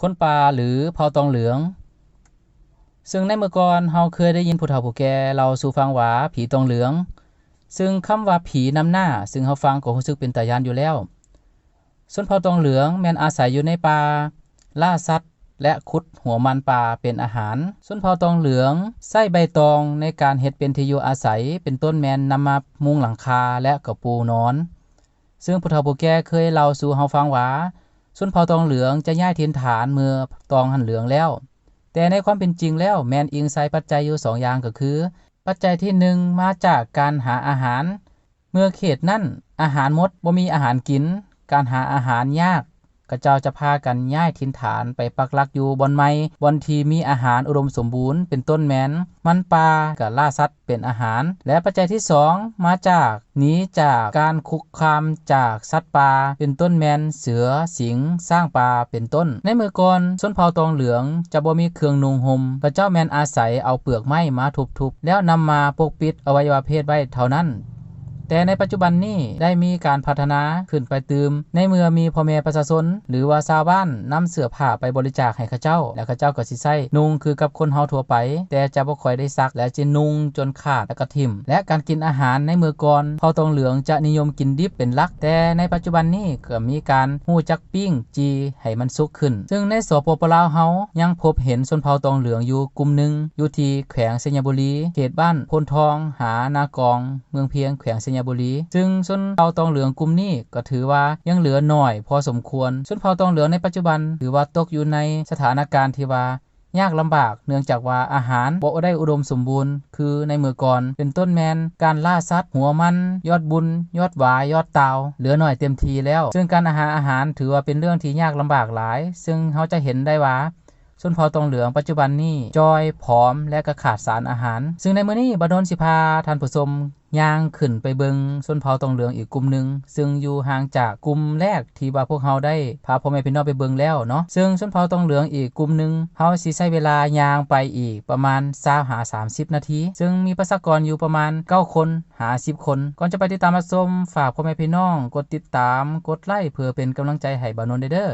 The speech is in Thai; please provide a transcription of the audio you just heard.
คนป่าหรือเผ่าตองเหลือง ซึ่งในเมื่อก่อนเฮาเคยได้ยินผู้เฒ่าผู้แก่เล่าสู่ฟังว่าผีตองเหลือง ซึ่งคำว่าผีนำหน้า ซึ่งเฮาฟังก็รู้สึกเป็นตายานอยู่แล้ว ส่วนเผ่าตองเหลืองแม่นอาศัยอยู่ในป่าล่าสัตว์และขุดหัวมันป่าเป็นอาหาร ส่วนเผ่าตองเหลืองใช้ใบตองในการเฮ็ดเป็นที่อยู่อาศัย เป็นต้นแมนนำมามุงหลังคาและก็ปูนอน ซึ่งผู้เฒ่าผู้แก่เคยเล่าสู่เฮาฟังว่า ส่วนเผ่าตองเหลืองจะย้ายถิ่นฐานเมื่อตองหันเหลืองแล้ว แต่ในความเป็นจริงแล้วแมนอิงใส่ปัจจัยอยู่2ออย่างก็คือ ปัจจัยที่ 1 มาจากการหาอาหาร เมื่อเขตนั้นอาหารหมดบ่มีอาหารกิน การหาอาหารยาก กระเจ้าจะพากันย้ายถิ่นฐานไปปักหลักอยู่บอนใหม่บอนทีมีอาหารอุดมสมบูรณ์เป็นต้นแมนมันปลากับล่าสัตว์เป็นอาหาร และปัจจัยที่ 2 มาจากหนีจากการคุกคามจากสัตว์ป่าเป็นต้นแมนเสือสิงสร้างป่าเป็นต้น ในเมื่อก่อนชนเผ่าตองเหลืองจะบ่มีเครื่องนุงห่มพระเจ้าแมนอาศัยเอาเปลือกไม้มาทุบๆแล้วนำมาปกปิดอวัยวะเพศไว้เท่านั้น แต่ในปัจจุบันนี้ได้มีการพัฒนาขึ้นไปตืม ในเมื่อมีพ่อแม่ประชาชนหรือว่าชาวบ้านนำเสื้อผ้าไปบริจาคให้เขาเจ้า และเขาเจ้าก็สิใช้นุงคือกับคนเฮาทั่วไป แต่จะบ่ค่อยได้ซักและจินุงจนขาดและก็ทิ่ม และการกินอาหารในเมื่อก่อนเผาตองเหลืองจะนิยมกินดิบเป็นหลัก แต่ในปัจจุบันนี้ก็มีการฮู้จักปิ้งจีให้มันสุกขึ้น ซึ่งในสปปลาวเฮายังพบเห็นชนเผ่าตองเหลืองอยู่กลุ่มหนึ่งอยู่ที่แขวงสัญบุรีเขตบ้านพลทอง หานากอง เมืองเพียงแขวงสัญญบุรี ซึ่งชนเผ่าตองเหลืองกลุ่มนี้ก็ถือว่ายังเหลือหน้อยพอสมควรชนเผ่าตองเหลืองในปัจจุบันถือว่าตกอยู่ในสถานการณ์ที่ว่ายากลำบากเนื่องจากว่าอาหารบ่ได้อุดมสมบูรณ์ คือในเมื่อก่อนเป็นต้นแมน การล่าสัตว์หัวมัน ยอดบุญ ยอดหวายยอดเตาเหลือหน้อยเต็มทีแล้ว ซึ่งการอาหารอาหารถือว่าเป็นเรื่องที่ยากลำบากหลาย ซึ่งเฮาจะเห็นได้ว่าชนเผ่าตองเหลืองปัจจุบันนี้จอยผอมและก็ขาดสารอาหาร ซึ่งในมื้อนี้บดนสิพาท่านผู้ชม ย่างขึ้นไปเบิงชนเผาตองเหลืองอีกกลุ่มหนึ่งซึ่งอยู่ห่างจากกลุ่มแรกที่ว่าพวกเฮาได้พาพ่อแม่พี่น้องไปเบิงแล้วเนาะซึ่งชนเผาตองเหลืองอีกกลุ่มหนึ่งเฮาสิใช้เวลาย่างไปอีกประมาณ20หา30 นาที ซึ่งมีประชากรอยู่ประมาณ 9 คนหา 10 คน ก่อนจะไปติดตามรับชมฝากพ่อแม่พี่น้อง กดติดตามกดไลค์เพื่อเป็นกำลังใจให้บานนเด้อ